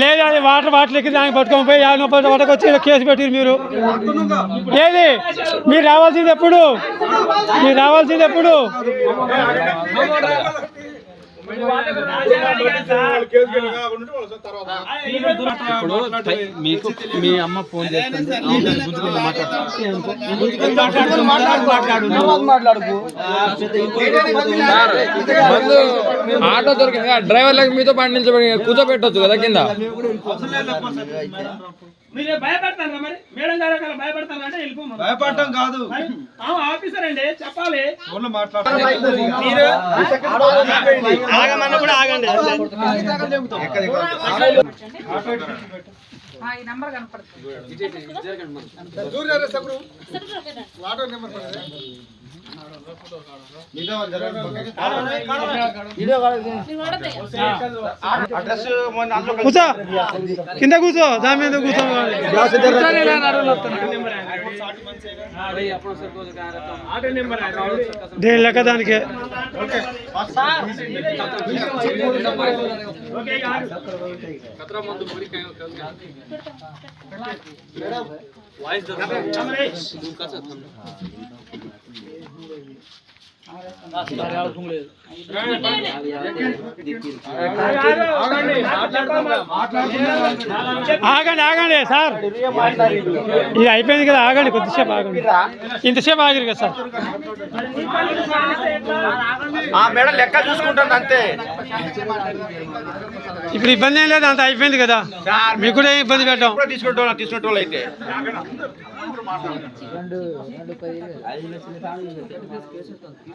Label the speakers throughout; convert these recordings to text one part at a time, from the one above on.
Speaker 1: లేదు అది water water ఎక్కి దానికి పట్టుకొని పోయి యాభై ముప్పై వాటకు వచ్చి కేసు పెట్టారు మీరు. ఏది? మీరు రావాల్సింది ఎప్పుడు? మీరు రావాల్సింది ఎప్పుడు?
Speaker 2: మీకు మీ అమ్మ ఫోన్ చేస్తుంది.
Speaker 3: ఆటో దొరికింది. కదా, డ్రైవర్లకు మీతో పాటు నిల్చోబెట్టి కూర్చోబెట్టొచ్చు కదా కింద?
Speaker 2: భయపడటం కాదు.
Speaker 4: ఆ, ఆఫీసర్ అండి చెప్పాలి.
Speaker 1: కూర్చో కింద కూర్చో దాని మీద కూర్చో
Speaker 4: ఆటో నెంబర్
Speaker 1: దేని లెక్క దానికి
Speaker 4: ఓకే ఇక ఆగు.
Speaker 1: ఆగండి ఆగండి సార్. ఇది అయిపోయింది కదా ఆగండి కొద్దిసేపు ఆగండి. ఇంతసేపు ఆగిరు కదా సార్.
Speaker 2: మేడం లెక్క చూసుకుంటుంది అంతే.
Speaker 1: ఇప్పుడు ఇబ్బంది ఏం లేదు అంత అయిపోయింది కదా. మీకు కూడా ఏం ఇబ్బంది పెట్టాం
Speaker 2: తీసుకుంటాం తీసుకుంటే అయితే.
Speaker 1: రెండు రెండు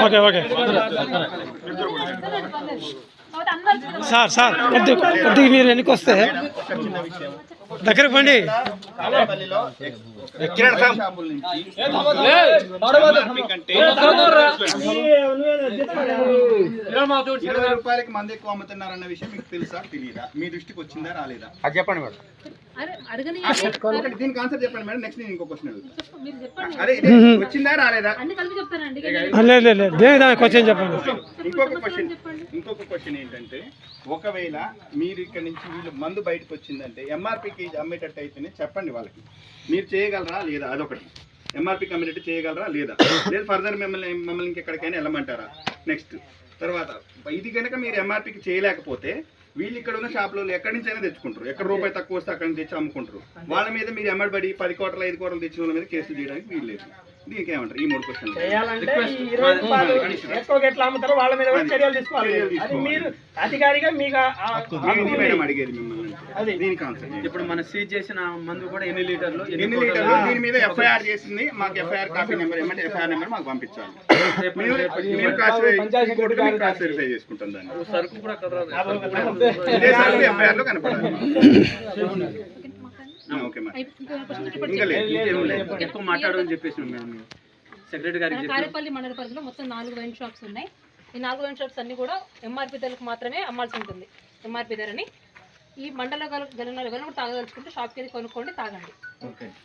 Speaker 1: ఓకే ఓకే సార్ సార్ కొద్ది కొద్దిగా మీరు వెనక్కి వస్తే దగ్గరకు పండి.
Speaker 5: ఇరవై రూపాయలకి మంది ఎక్కువ అమ్ముతున్నారన్న విషయం మీకు తెలుసా? తెలియదా మీ దృష్టికి వచ్చిందా? రాలేదా?
Speaker 2: అది చెప్పండి మేడం.
Speaker 5: దీనికి ఆన్సర్ చెప్పండి మేడం. నెక్స్ట్ నేను ఇంకో క్వశ్చన్ అడుగుతాను అదే వచ్చిందా? రాలేదా?
Speaker 1: క్వశ్చన్ చెప్పండి.
Speaker 5: ఇంకొక క్వశ్చన్ ఇంకొక క్వశ్చన్ ఏంటంటే ఒకవేళ మీరు ఇక్కడ నుంచి వీళ్ళు మందు బయటకు వచ్చిందంటే ఎంఆర్పికి అమ్మేటట్టు అయితేనే చెప్పండి వాళ్ళకి. మీరు చేయగలరా లేదా? అదొకటి. ఎంఆర్పికి అమ్మేటట్టు చేయగలరా లేదా? లేదు ఫర్దర్ మిమ్మల్ని మమ్మల్ని ఇంకెక్కడికైనా వెళ్ళమంటారా? నెక్స్ట్ తర్వాత ఇది కనుక మీరు ఎంఆర్పికి చేయలేకపోతే వీళ్ళు ఇక్కడ ఉన్న షాపులో ఎక్కడి నుంచైనా తెచ్చుకుంటారు. ఎక్కడ రూపాయి తక్కువ వస్తే అక్కడి నుంచి తెచ్చి అమ్ముకుంటారు. వాళ్ళ మీద మీరు ఎమ్మడిపడి పది కోట్ల ఐదు కోట్ల తెచ్చిన వాళ్ళ మీద కేసులు చేయడానికి వీలు లేదు. దీనికి ఏమంటారు ఈ మూడు
Speaker 4: అది మీరు అధికారిగా మీకు
Speaker 5: అడిగేది మిమ్మల్ని.
Speaker 4: అది.
Speaker 5: దీనికి ఆన్సర్
Speaker 2: ఇప్పుడు మన సీజ్ చేసిన మందు కూడా ఎన్ని లీటర్లు
Speaker 5: ఎన్ని లీటర్లు? దీని మీద ఎఫ్ఐఆర్ చేసింది. మాకు ఎఫ్ఐఆర్ కాపీ నెంబర్ ఏమంటే ఎఫ్ఐఆర్ నెంబర్ మాకు పంపించాలి. చేసుకుంటాం దాన్ని.
Speaker 2: సరుకు కూడా
Speaker 5: సార్ ఎఫ్ఐఆర్లో కనపడాలి ఆ, ఓకే మేడం ఇంకా లేదు ఇంకేం లేదు.
Speaker 2: ఎక్కువ మాట్లాడమని చెప్పేసి మేడం సెక్రటరీ గారికి
Speaker 6: కారేపల్లి మండల పరిధిలో మొత్తం నాలుగు వైన్ షాప్స్ ఉన్నాయి. ఈ నాలుగు వైన్ షాప్స్ అన్ని కూడా ఎంఆర్పి ధరకు మాత్రమే అమ్మాల్సి ఉంటుంది. ఎంఆర్పి ధరని. ఈ మండల గలనాలు ఎవరైనా కూడా తాగదలుచుకుంటే షాప్కి వెళ్ళి కొనుక్కోండి తాగండి.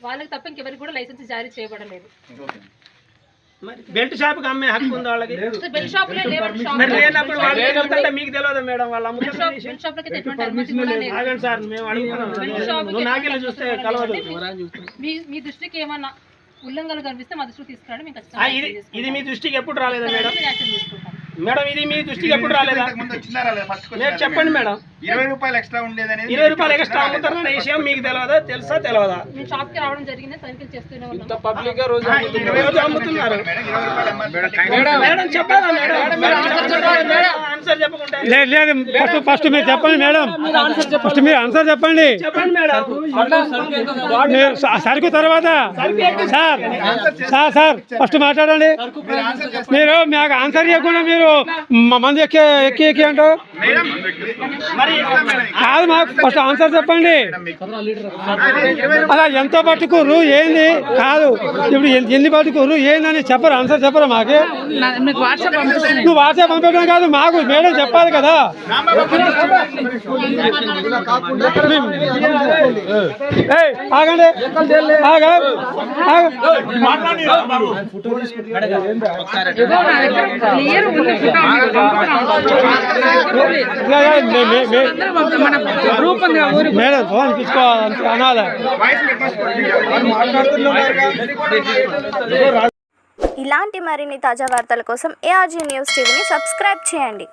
Speaker 6: వాళ్ళకి తప్ప ఇంకెవరికి కూడా లైసెన్స్ జారీ చేయబడలేదు.
Speaker 4: మరి బెల్ట్ షాప్కి అమ్మే హక్కు ఉంది వాళ్ళకి?
Speaker 6: అసలు బెల్ షాపులే లేవండి షాప్
Speaker 4: మరి లేనప్పుడు వాళ్ళు మీకు తెలియదు మేడం? వాళ్ళ ఆగండి సార్ మేము అడుగుతున్నాం. నాకెళ్ళి చూస్తే కలవదు.
Speaker 6: మీ మీ దృష్టికి ఏమన్నా ఉల్లంఘనలు కనిపిస్తే మా దృష్టికి తీసుకురండి
Speaker 4: ఇది ఇది మీ దృష్టికి ఎప్పుడు రాలేదా మేడం? మేడం ఇది మీ దృష్టికి ఎప్పుడు రాలేదా? మీరు చెప్పండి? మేడం.
Speaker 5: ఇరవై రూపాయలు ఎక్స్ట్రా ఉండేదనేది
Speaker 4: ఇరవై రూపాయలు ఎక్స్ట్రా అమ్ముతారన్న విషయం మీకు తెలియదా తెలుసా తెలియదా
Speaker 6: రావడం జరిగింది? తనిఖీలు చేస్తూనే ఉన్నాం.
Speaker 3: పబ్లిక్గా రోజు
Speaker 4: అమ్ముతున్నారు.
Speaker 5: Madam, MRP
Speaker 4: madam.
Speaker 1: లేదు లేదు ఫస్ట్ ఫస్ట్ మీరు చెప్పండి మేడం. ఫస్ట్ మీరు ఆన్సర్ చెప్పండి. సరుకు తర్వాత. సార్ సార్ సార్ ఫస్ట్ మాట్లాడండి.
Speaker 5: మీరు
Speaker 1: మాకు ఆన్సర్ చేయకుండా మీరు మంది ఎక్కి ఎక్కి ఎక్కి
Speaker 5: మేడం?
Speaker 1: కాదు మాకు ఫస్ట్ ఆన్సర్ చెప్పండి. అలా ఎంత పట్టుకోరు ఏంది? కాదు. ఇప్పుడు ఎన్- ఎన్ని పట్టుకోరు ఏందని చెప్పరు ఆన్సర్ చెప్పరు మాకు. నువ్వు వాట్సాప్ పంపించడం కాదు మాకు మేడం చెప్పాలి కదా. ఆగండి. మేడం ఫోన్ తీసుకోవాలి అనాలి.
Speaker 7: ఇలాంటి మరిన్ని తాజా వార్తల కోసం ఏఆర్జీ న్యూస్ టీవీని సబ్స్క్రైబ్ చేయండి.